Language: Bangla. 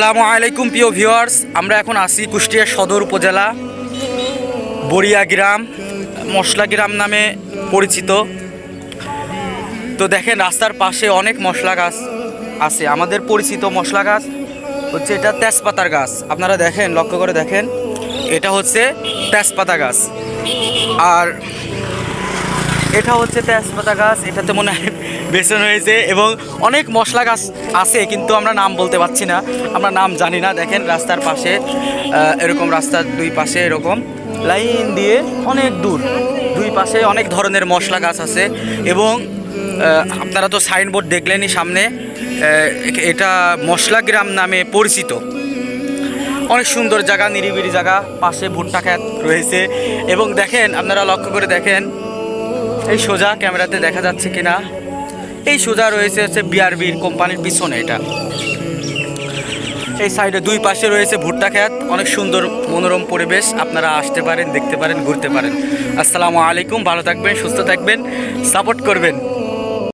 আসসালামু আলাইকুম, প্রিয় ভিউয়ার্স। আমরা এখন আছি কুষ্টিয়া সদর উপজেলা, বড়িয়া গ্রাম, মশলা গ্রাম নামে পরিচিত। তো দেখেন, রাস্তার পাশে অনেক মশলা গাছ আছে। আমাদের পরিচিত মশলা গাছ হচ্ছে এটা তেজপাতার গাছ। আপনারা দেখেন, লক্ষ্য করে দেখেন, এটা হচ্ছে তেজপাতা গাছ। আর এটা হচ্ছে তেজপাতা গাছ, এটাতে মনে হয় বেসন হয়েছে এবং অনেক মশলা গাছ আছে, কিন্তু আমরা নাম বলতে পারছি না। আমরা নাম জানি না, দেখেন রাস্তার পাশে এরকম রাস্তার দুই পাশে এরকম লাইন দিয়ে অনেক দূর। দুই পাশে অনেক ধরনের মশলা গাছ আছে এবং আপনারা তো সাইনবোর্ড দেখলেনই সামনে এটা মশলা গ্রাম নামে পরিচিত। অনেক সুন্দর জায়গা, নিরিবিলি জায়গা, পাশে ভুট্টা খ্যাত রয়েছে এবং দেখেন, আপনারা লক্ষ্য করে দেখেন এই সোজা ক্যামেরাতে দেখা যাচ্ছে কিনা? এই সোজা রয়েছে হচ্ছে বিআরবির কোম্পানির পিছনে এটা। এই সাইডে দুই পাশে রয়েছে ভুট্টা খ্যাত অনেক সুন্দর মনোরম পরিবেশ। আপনারা আসতে পারেন, দেখতে পারেন, ঘুরতে পারেন। আসসালামু আলাইকুম, ভালো থাকবেন, সুস্থ থাকবেন, সাপোর্ট করবেন।